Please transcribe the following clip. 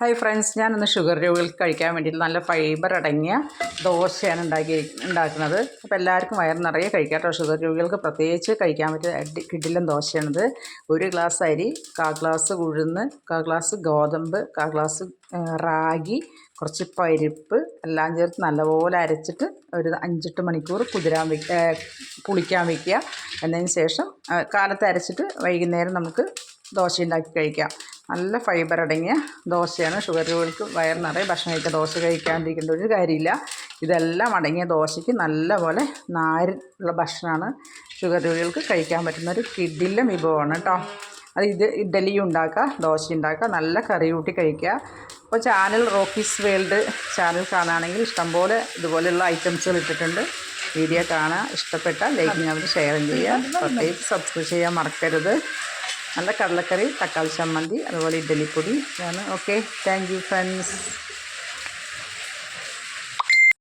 Hi friends ഞാനൊന്ന് sugar രോഗികൾക്ക് കഴിക്കാൻ വേണ്ടിയിട്ട് നല്ല ഫൈബർ അടങ്ങിയ ദോശയാണ് ഉണ്ടാക്കി ഉണ്ടാക്കുന്നത്. അപ്പോൾ എല്ലാവർക്കും വയറ് നിറയെ കഴിക്കാം കേട്ടോ. ഷുഗർ രോഗികൾക്ക് പ്രത്യേകിച്ച് കഴിക്കാൻ പറ്റിയ കിടിലൻ ദോശയാണിത്. ഒരു ഗ്ലാസ് അരി കാ ഗ്ലാസ് ഉഴുന്ന് കാ ഗ്ലാസ് ഗോതമ്പ് കാ ഗ്ലാസ് റാഗി കുറച്ച് പരിപ്പ് എല്ലാം ചേർത്ത് നല്ലപോലെ അരച്ചിട്ട് ഒരു അഞ്ചെട്ട് മണിക്കൂർ കുതിരാൻ വയ്ക്കുക പുളിക്കാൻ വയ്ക്കുക എന്നതിന് ശേഷം കാലത്ത് അരച്ചിട്ട് വൈകുന്നേരം നമുക്ക് ദോശ ഉണ്ടാക്കി കഴിക്കാം. നല്ല ഫൈബർ അടങ്ങിയ ദോശയാണ്. ഷുഗർ രോഗികൾക്ക് വയർ നിറയെ ഭക്ഷണം കഴിക്കുക ദോശ കഴിക്കാണ്ടിരിക്കേണ്ട ഒരു കാര്യമില്ല. ഇതെല്ലാം അടങ്ങിയ ദോശയ്ക്ക് നല്ലപോലെ നാരുള്ള ഭക്ഷണമാണ് ഷുഗർ രോഗികൾക്ക് കഴിക്കാൻ പറ്റുന്ന ഒരു കിഡിലെ വിഭവമാണ് കേട്ടോ. അത് ഇത് ഇഡ്ഡലി ഉണ്ടാക്കുക ദോശ ഉണ്ടാക്കുക നല്ല കറി കൂട്ടി കഴിക്കുക. അപ്പോൾ ചാനൽ റോക്കീസ് വേൾഡ് ചാനൽ കാണുകയാണെങ്കിൽ ഇഷ്ടംപോലെ ഇതുപോലെയുള്ള ഐറ്റംസുകൾ ഇട്ടിട്ടുണ്ട്. വീഡിയോ കാണുക ഇഷ്ടപ്പെട്ട ലൈക്ക് ചെയ്യാൻ ഷെയർ ചെയ്യുക. പ്രത്യേകിച്ച് സബ്സ്ക്രൈബ് ചെയ്യാൻ മറക്കരുത്. നല്ല കടലക്കറി തക്കാളി ചമ്മന്തി അതുപോലെ ഇഡ്ഡലിപ്പൊടി. ആണ് ഓക്കെ താങ്ക് യു ഫ്രണ്ട്സ്